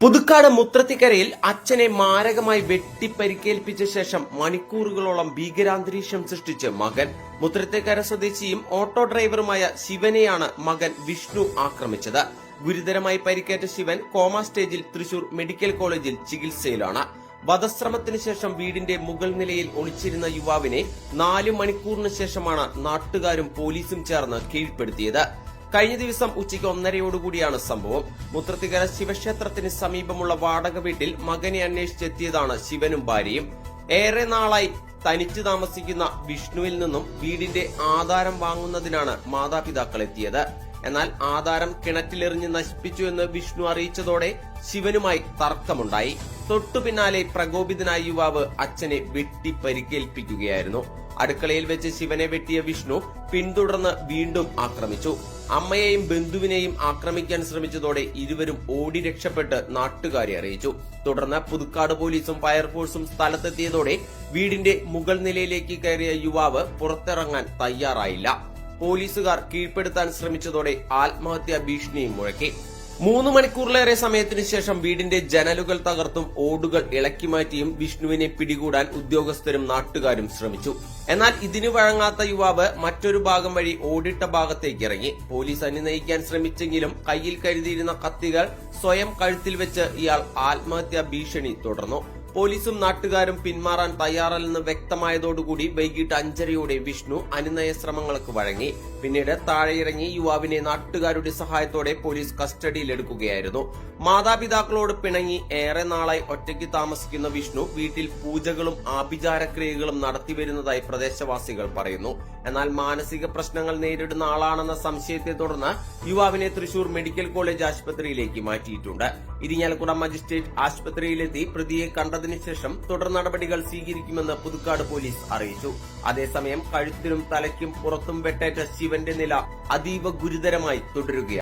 പുതുക്കാട് മുത്രത്തിക്കരയിൽ അച്ഛനെ മാരകമായി വെട്ടിപ്പരിക്കേൽപ്പിച്ച ശേഷം മണിക്കൂറുകളോളം ഭീകരാന്തരീക്ഷം സൃഷ്ടിച്ച് മകൻ. മുത്രത്തിക്കര സ്വദേശിയും ഓട്ടോ ഡ്രൈവറുമായ ശിവനെയാണ് മകൻ വിഷ്ണു ആക്രമിച്ചത്. ഗുരുതരമായി പരിക്കേറ്റ ശിവൻ കോമ സ്റ്റേജിൽ തൃശൂർ മെഡിക്കൽ കോളേജിൽ ചികിത്സയിലാണ്. വധശ്രമത്തിന് ശേഷം വീടിന്റെ മുകൾ നിലയിൽ ഒളിച്ചിരുന്ന യുവാവിനെ നാല് മണിക്കൂറിന് ശേഷമാണ് നാട്ടുകാരും പോലീസും ചേർന്ന് കീഴ്പ്പെടുത്തിയത്. കഴിഞ്ഞ ദിവസം ഉച്ചയ്ക്ക് ഒന്നരയോടുകൂടിയാണ് സംഭവം. മുത്രത്തികര ശിവക്ഷേത്രത്തിന് സമീപമുള്ള വാടക വീട്ടിൽ മകനെ അന്വേഷിച്ചെത്തിയതാണ് ശിവനും ഭാര്യയും. ഏറെ നാളായി തനിച്ചു താമസിക്കുന്ന വിഷ്ണുവിൽ നിന്നും വീടിന്റെ ആധാരം വാങ്ങുന്നതിനാണ് മാതാപിതാക്കൾ എത്തിയത്. എന്നാൽ ആധാരം കിണറ്റിലെറിഞ്ഞ് നശിപ്പിച്ചു എന്ന് വിഷ്ണു അറിയിച്ചതോടെ ശിവനുമായി തർക്കമുണ്ടായി. തൊട്ടു പിന്നാലെ പ്രകോപിതനായ യുവാവ് അച്ഛനെ വെട്ടി പരിക്കേൽപ്പിക്കുകയായിരുന്നു അടുക്കളയിൽ വെച്ച് ശിവനെ വെട്ടിയ വിഷ്ണു പിന്തുടർന്ന് വീണ്ടും ആക്രമിച്ചു. അമ്മയെയും ബന്ധുവിനെയും ആക്രമിക്കാൻ ശ്രമിച്ചതോടെ ഇരുവരും ഓടി രക്ഷപ്പെട്ട് നാട്ടുകാരെ അറിയിച്ചു. തുടർന്ന് പുതുക്കാട് പോലീസും ഫയർഫോഴ്സും സ്ഥലത്തെത്തിയതോടെ വീടിന്റെ മുകൾ നിലയിലേക്ക് കയറിയ യുവാവ് പുറത്തിറങ്ങാൻ തയ്യാറായില്ല. പോലീസുകാർ കീഴ്പ്പെടുത്താൻ ശ്രമിച്ചതോടെ ആത്മഹത്യാ ഭീഷണിയും മുഴക്കി. മൂന്ന് മണിക്കൂറിലേറെ സമയത്തിനു ശേഷം വീടിന്റെ ജനലുകൾ തകർത്തും ഓടുകൾ ഇളക്കി മാറ്റിയും വിഷ്ണുവിനെ പിടികൂടാൻ ഉദ്യോഗസ്ഥരും നാട്ടുകാരും ശ്രമിച്ചു. എന്നാൽ ഇതിനു വഴങ്ങാത്ത യുവാവ് മറ്റൊരു ഭാഗം വഴി ഓടിട്ട ഭാഗത്തേക്ക് ഇറങ്ങി. പോലീസ് അനുനയിക്കാൻ ശ്രമിച്ചെങ്കിലും കയ്യിൽ കരുതിയിരുന്ന കത്തികൾ സ്വയം കഴുത്തിൽ വെച്ച് ഇയാൾ ആത്മഹത്യാ ഭീഷണി തുടർന്നു. പോലീസും നാട്ടുകാരും പിന്മാറാൻ തയ്യാറല്ലെന്ന് വ്യക്തമായതോടുകൂടി വൈകിട്ട് അഞ്ചരയോടെ വിഷ്ണു അനുനയ ശ്രമങ്ങൾക്ക് വഴങ്ങി. പിന്നീട് താഴെയിറങ്ങി യുവാവിനെ നാട്ടുകാരുടെ സഹായത്തോടെ പോലീസ് കസ്റ്റഡിയിലെടുക്കുകയായിരുന്നു. മാതാപിതാക്കളോട് പിണങ്ങി ഏറെ നാളായി ഒറ്റയ്ക്ക് താമസിക്കുന്ന വിഷ്ണു വീട്ടിൽ പൂജകളും ആഭിചാരക്രിയകളും നടത്തിവരുന്നതായി പ്രദേശവാസികൾ പറയുന്നു. എന്നാൽ മാനസിക പ്രശ്നങ്ങൾ നേരിടുന്ന ആളാണെന്ന സംശയത്തെ തുടർന്ന് യുവാവിനെ തൃശൂർ മെഡിക്കൽ കോളേജ് ആശുപത്രിയിലേക്ക് മാറ്റിയിട്ടുണ്ട്. ഇരിങ്ങാലക്കുട മജിസ്ട്രേറ്റ് ആശുപത്രിയിലെത്തി പ്രതിയെ കണ്ടതിനു ശേഷം തുടർ നടപടികൾ സ്വീകരിക്കുമെന്ന് പുതുക്കാട് പോലീസ് അറിയിച്ചു. അതേസമയം കഴുത്തിനും തലയ്ക്കും പുറത്തും വെട്ടേറ്റ ശിവന്റെ നില അതീവ ഗുരുതരമായി തുടരുകയാണ്.